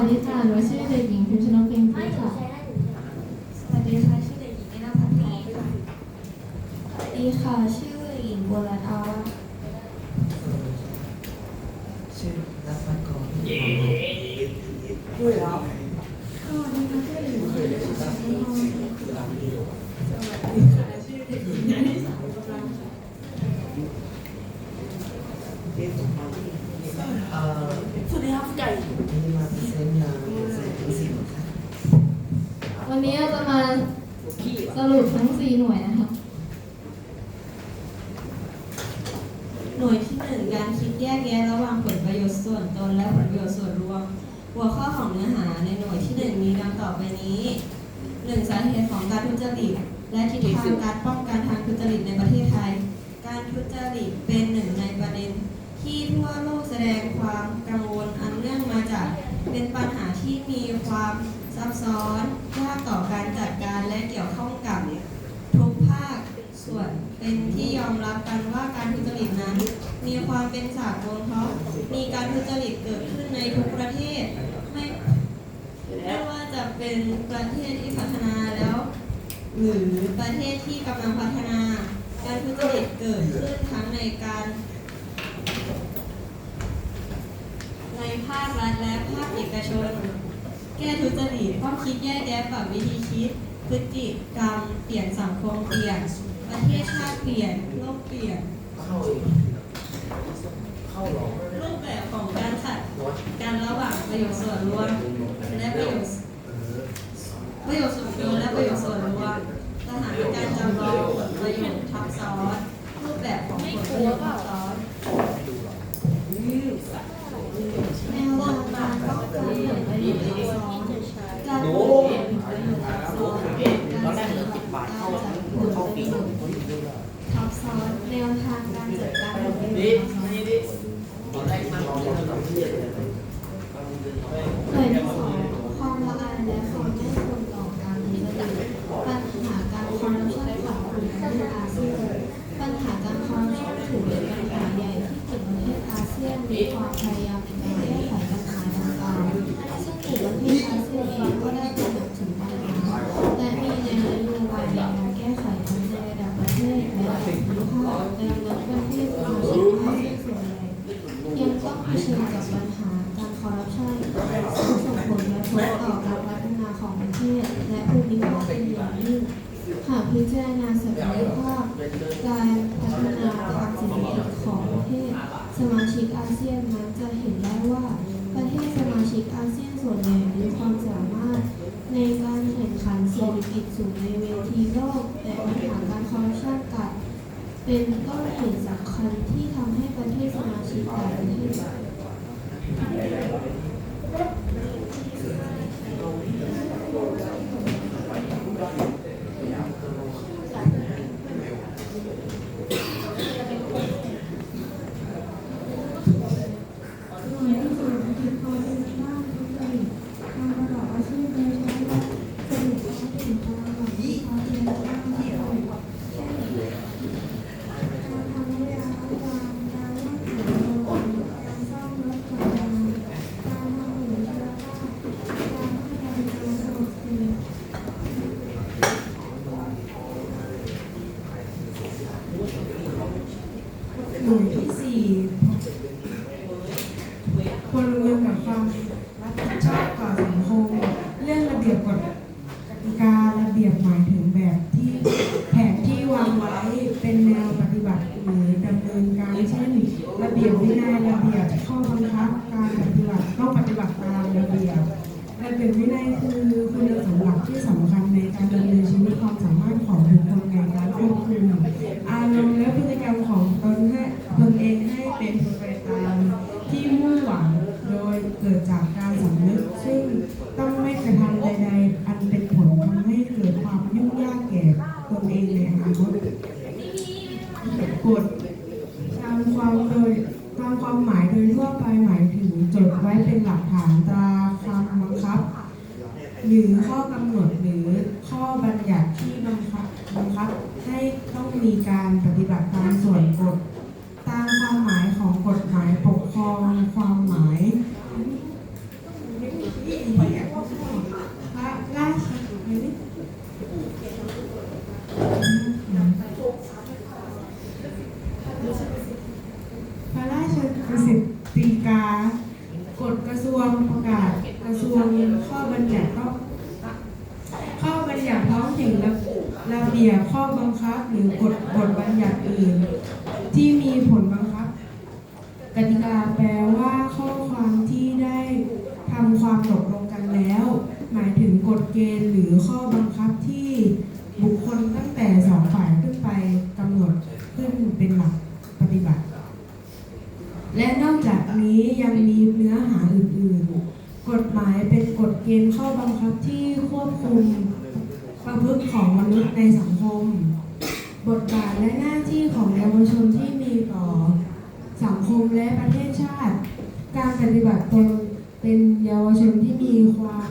วัสดีค่ะ หนูชื่อเด็กหญิงพิมชนกเพ็งพิค่ะ สวัสดีค่ะ ชื่อเด็กหญิงเอนาพัฒนีค่ะสวัสดีค่ะ ชื่อเด็กหญิงบัวรัตน์อาวาชื่อรัตนกรเย้ด้วยแล้วสวัส สวัสดีครับไก่นี่มาพรีเซนต์งานเสร็จที่สิบค่ะวันนี้เราจะมาสรุปทั้งสี่หน่วยนะคะ หน่วยที่หนึ่งการคิดแยกแยะระหว่างผลประโยชน์ส่วนตนและผลประโยชน์ส่วนรวม หัวข้อของเนื้อหาในหน่วยที่หนึ่งมีดังต่อไปนี้หนึ่งสาเหตุของการทุจริตและทิศทางการป้องกันทางทุจริตในประเทศไทย การทุจริตเป็นหนึ่งในประเด็นที่ทั่วโลกแสดงความกังวลอันเนื่องมาจาก เป็นปัญหาที่มีความซับซ้อนยากต่อการจัดการและเกี่ยวข้องกับทุกภาคส่วนเป็นที่ยอมรับกันว่าการทุจริตนั้น มีความเป็นสากลเพราะมีการทุจริตเกิดขึ้นในทุกประเทศไม่ไม่ว่าจะเป็นประเทศที่พัฒนาแล้ว หรือประเทศที่กำลังพัฒนา การทุจริตเกิดขึ้นทั้งในการ ในภาครัฐและภาคเอก ชน แก้ทุจริตต้องคิดแยกแยะปรับวิธีคิด พฤติกรรม เปลี่ยนสังคมเปลี่ยน ประเทศชาติเปลี่ยน โลกเปลี่ยน เข้าเข้าหรอรูปแบบของการขัดกันระหว่างประโยชน์ส่วนรวมและประโยชน์ประโยชน์ส่วนรวมและประโยชน์ส่วนรวมสถานการณ์จำลองผลประโยชน์ทับซ้อนรูปแบบของผลประโยชน์ทับซ้อนวทางการป้องกันผลประโยชน์ทับซ้อนการป้องกันผลประโยชน์ทับซ้อนการจัดการผลประโยชน์ทับซ้อนแน วทางการจัดการผลประโยชน์นี่ทับซ้อนนี่ดิตอนแรกมันร้อเรื่องเราเที่เลยหน่วยที่สองความละอายและความไม่ควรต่อการทุจริตปัญหาการคอร์รัปชันของกลุ่มประเทศอาเซียนปัญหาการคอร์รัปชันถือเป็นปัญหาใหญ่ที่เกิดในประเทศอาเซียนมีความพยายาม ผลกระทบต่อการพัฒนาของประเทศและภูมิภาคเป็นอย่างยิ่งหากพิจารณาศักยภาพการพัฒนาทางเศรษฐกิจของประเทศ สมาชิกอาเซียนนั้นจะเห็นได้ว่าประเทศสมาชิกอาเซียนส่วนใหญ่มีความสามารถในการแข่งขันเศรษฐกิจสูงในเวทีโลกแต่ปัญหาการคอร์รัปชันกลับเป็นต้นเหตุสำคัญที่ทำให้ประเทศสมาชิกหลายประเทศ Yeah. หน่วยที่สี่พลเมืองกับความรับผิดชอบต่อสังคมเรื่องระเบียบกฎกติการระเบียบหมายถึงแบบที่แผนที่วางไว้เป็นแนวปฏิบัติหรือดำเนินการเช่นระเบียบวินัยระเบียบข้อบังคับการปฏิบัติต้องปฏิบัติตามระเบียบระเบียบวินัยคือคุณสมบัติที่สำคัญในการดำเนินชีวิตความสามารถของบุคคลในการควบคุมอารมณ์และพฤติกรรมของตนให้ตนเองให้เป็นไปตามที่มุ่งหวังโด ยเกิดจากการสำนึกซึ่งต้องไม่กระทำใดๆอันเป็นผลทำให้เกิดความยุ่งยากแก่ตนเองในอนาคตกฎตามความโดยตามความหมายโดยทั่วไปหมายถึงจดไว้เป็นหลักฐานตราคำบังคับ หรือข้อกำหนดหรือข้อบัญญัติที่บังคับบังคับให้ต้องมีการปฏิบัติตามส่วนกฎตามความหมายของกฎหมายปกครองความหมาย นี่พระราชกฤษฎีกากฎกระทรวงประกาศก ระทรวงข้อบัญญัติข้อข้อบัญญัติท้องถิ่นระระเบียบข้อบังคับหรือกฎบทบัญญัติอื่น ที่มีผลบังคับกติกาแปลว่าข้อความที่ได้ทำความตกลงกันแล้ว หมายถึงกฎเกณฑ์หรือข้อบังคับที่บุคคลตั้งแต่สองฝ่ายขึ้นไปกำหนดขึ้นเป็นหลักปฏิบัติ และนอกจากนี้ยังมีเนื้อหาอื่น กฎหมายเป็นกฎเกณฑ์ข้อบังคับที่ควบคุมประพฤติของมนุษย์ในสังคม บทบาทและหน้าที่ของเยาวชนที่มีต่อ สังคมและประเทศชาติ การปฏิบัติตนเป็นเยาวชนที่มีความ